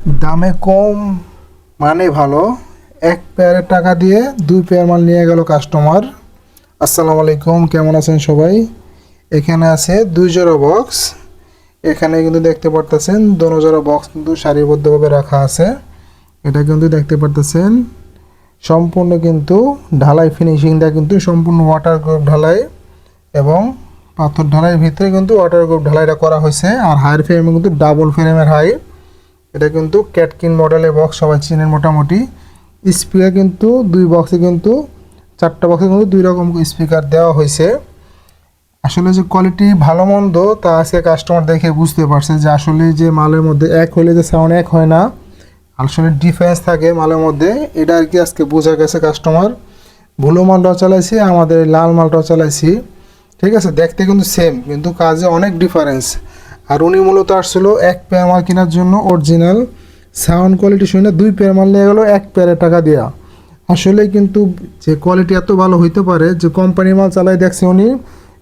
দামে কম মানে ভালো। এক পেয়ারের টাকা দিয়ে দুই পেয়ার মাল নিয়ে গেল কাস্টমার আসসালামু আলাইকুম, কেমন আছেন সবাই? এখানে আছে দুই জোড়া বক্স এখানে কিন্তু দেখতে পারতেছেন দোনো জোড়া বক্স কিন্তু সারিবদ্ধভাবে রাখা আছে। এটা কিন্তু দেখতে পারতেছেন। সম্পূর্ণ কিন্তু ঢালাই ফিনিশিংটা কিন্তু সম্পূর্ণ ওয়াটার গ্রুপ ঢালাই এবং পাথর ঢালাইয়ের ভিতরে কিন্তু ওয়াটার গ্রুপ ঢালাইটা করা হয়েছে। আর হায়ার ফ্রেমে কিন্তু ডাবল ফ্রেমের হাই এটা কিন্তু ক্যাটকিন মডেলের বক্স, সবাই চিনেন মোটামুটি। স্পিকার কিন্তু দুই বক্সে কিন্তু, চারটা বক্সে কিন্তু দুই রকম স্পিকার দেওয়া হয়েছে। আসলে যে কোয়ালিটি ভালো মন্দ, তা আজকে কাস্টমার দেখে বুঝতে পারছে যে আসলে যে মালের মধ্যে এক হলে যে সাউন্ড এক হয় না, আসলে ডিফারেন্স থাকে মালের মধ্যে। এটা আর কি আজকে বোঝা গেছে কাস্টমার ভুলো মালটাও চালাইছি, আমাদের লাল মালটাও চালাইছি। ঠিক আছে, দেখতে কিন্তু সেম কিন্তু কাজে অনেক ডিফারেন্স আর উনি মূলত আসছিল এক পেয়ার মাল কেনার জন্য অরিজিনাল সাউন্ড কোয়ালিটি শুনে দুই পেয়ার মাল নিয়ে গেলো, এক পেয়ারের টাকা দেওয়া আসলে কিন্তু যে কোয়ালিটি এত ভালো হইতে পারে, যে কোম্পানির মাল চালাই দেখছে উনি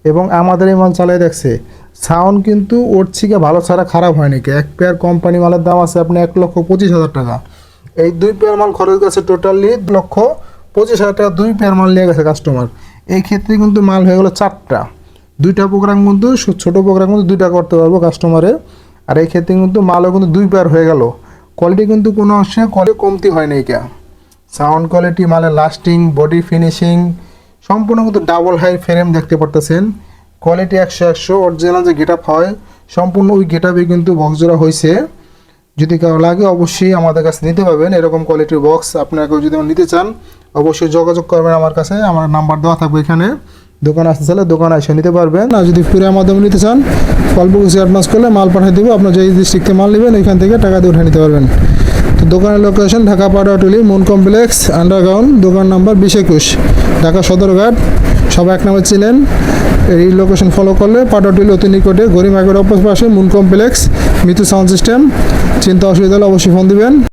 এবং আমাদের এই মাল চালাই দেখছে সাউন্ড কিন্তু ওর থেকে ভালো ছাড়া খারাপ হয় নাকি এক পেয়ার কোম্পানি মালের দাম আছে আপনি এক লক্ষ পঁচিশ হাজার টাকা। এই দুই পেয়ার মাল খরচ গেছে টোটালি লক্ষ পঁচিশ হাজার টাকা, দুই পেয়ার মাল নিয়ে গেছে কাস্টমার এই ক্ষেত্রে কিন্তু মাল হয়ে গেলো চারটা। দুইটা প্রোগ্রাম কিন্তু ছোট প্রোগ্রাম কিন্তু দুইটা করতে পারব কাস্টমারে আর এই ক্ষেত্রে কিন্তু মালও কিন্তু দুই পেয়ার হয়ে গেল। কোয়ালিটি কিন্তু কোনো অংশে কোয়ালিটি কমতি হয় নাই কে সাউন্ড কোয়ালিটি মালের লাস্টিং বডি ফিনিশিং সম্পূর্ণ কিন্তু ডাবল হাই ফ্রেম দেখতে পারতেছেন। কোয়ালিটি একশো একশো অরিজিনাল যে গেট আপ হয়, সম্পূর্ণ ওই গেট আপে কিন্তু বক্স জোড়া হয়েছে যদি কারও লাগে অবশ্যই আমাদের কাছে নিতে পারবেন, এরকম কোয়ালিটির বক্স আপনারা কেউ যদি নিতে চান, অবশ্যই যোগাযোগ করবেন আমার কাছে, আমার নাম্বার দেওয়া থাকবে এখানে। দোকান আসতে চাইলে দোকান এসে নিতে পারবেন। আর যদি ফ্রির মাধ্যমে নিতে চান, অল্প কিছু অ্যাডভান্স করলে মাল পাঠিয়ে দেবে। আপনার যেই ডিস্ট্রিক্টে মাল নেবেন, এখান থেকে টাকা দিয়ে উঠে নিতে পারবেন। তো দোকানের location Dhaka Paratuli moon complex underground দোকান নাম্বার বিশ একুশ, ঢাকা সদরঘাট। সবাই এক নাম্বার ছিলেন। এই লোকেশন ফলো করলে পাটাটুলি অতি নিকটে গরিমাগের অপর পাশে moon complex Mitu sound system চিন্তা অসুবিধা হলে অবশ্যই ফোন দিবেন।